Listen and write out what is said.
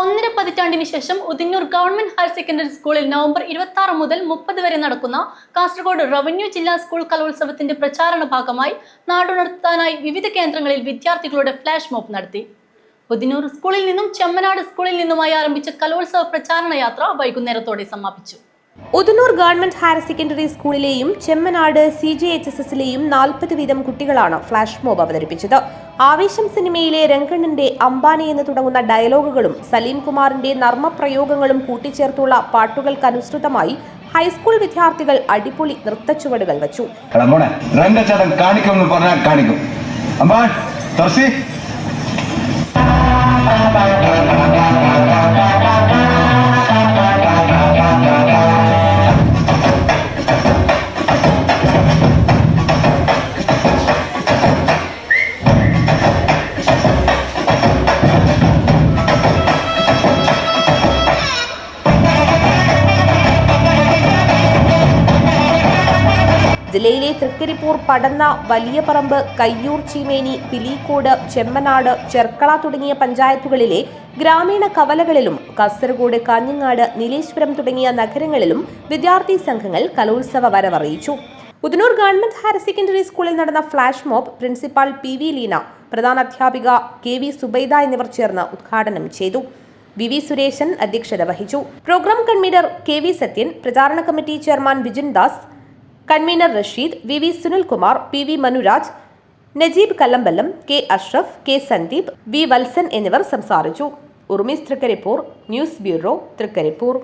ഒന്നര പതിറ്റാണ്ടിന് ശേഷം ഉദിന്നൂർ ഗവൺമെന്റ് ഹയർ സെക്കൻഡറി സ്കൂളിൽ നവംബർ ഇരുപത്തി ആറ് മുതൽ മുപ്പത് വരെ നടക്കുന്ന കാസർഗോഡ് റവന്യൂ ജില്ലാ സ്കൂൾ കലോത്സവത്തിന്റെ പ്രചാരണ ഭാഗമായി നാടുണർത്താനായി വിവിധ കേന്ദ്രങ്ങളിൽ വിദ്യാർത്ഥികളുടെ ഫ്ലാഷ് മോബ് നടത്തി. ഉദിന്നൂർ സ്കൂളിൽ നിന്നും ചെമ്മനാട് സ്കൂളിൽ നിന്നുമായി ആരംഭിച്ച കലോത്സവ പ്രചാരണ യാത്ര വൈകുന്നേരത്തോടെ സമാപിച്ചു. Udinur government higher secondary സ്കൂളിലെയും Chemnad C J H S എസിലെയും നാൽപ്പത് വീതം കുട്ടികളാണ് ഫ്ലാഷ് മോബ് അവതരിപ്പിച്ചത്. ആവേശം സിനിമയിലെ രംഗണ്ണന്റെ അംബാനി എന്ന് തുടങ്ങുന്ന ഡയലോഗുകളും സലീം കുമാറിന്റെ നർമ്മപ്രയോഗങ്ങളും കൂട്ടിച്ചേർത്തുള്ള പാട്ടുകൾക്കനുസൃതമായി ഹൈസ്കൂൾ വിദ്യാർത്ഥികൾ അടിപൊളി നൃത്തച്ചുവടുകൾ വച്ചു. കാണിക്കും. ജില്ലയിലെ തൃക്കരിപ്പൂർ പടന്ന വലിയപറമ്പ് കയ്യൂർ ചീമേനി പിലീക്കോട് ചെമ്മനാട് ചെർക്കള തുടങ്ങിയ പഞ്ചായത്തുകളിലെ ഗ്രാമീണ കവലകളിലും കാസർഗോഡ് കാഞ്ഞങ്ങാട് നീലേശ്വരം തുടങ്ങിയ നഗരങ്ങളിലും വിദ്യാർത്ഥി സംഘങ്ങൾ കലോത്സവ വരവറിയിച്ചു. ഉദനൂർ ഗവൺമെന്റ് ഹയർ സെക്കൻഡറി സ്കൂളിൽ നടന്ന flash mob principal P V Leena പ്രധാന അധ്യാപിക കെ വി സുബൈദ എന്നിവർ ചേർന്ന് ഉദ്ഘാടനം ചെയ്തു. വി വി സുരേശൻ അധ്യക്ഷത വഹിച്ചു. Program convener K V Sathyan പ്രചാരണ committee chairman Vijin Das convener Rasheed V V Sunilkumar P V Manuraj Najeeb Kallambalam K Ashraf K Sandeep V Valsan എന്നിവർ സംസാരിച്ചു. ഉർമിസ് തൃക്കരിപ്പൂർ ന്യൂസ് ബ്യൂറോ തൃക്കരിപ്പൂർ.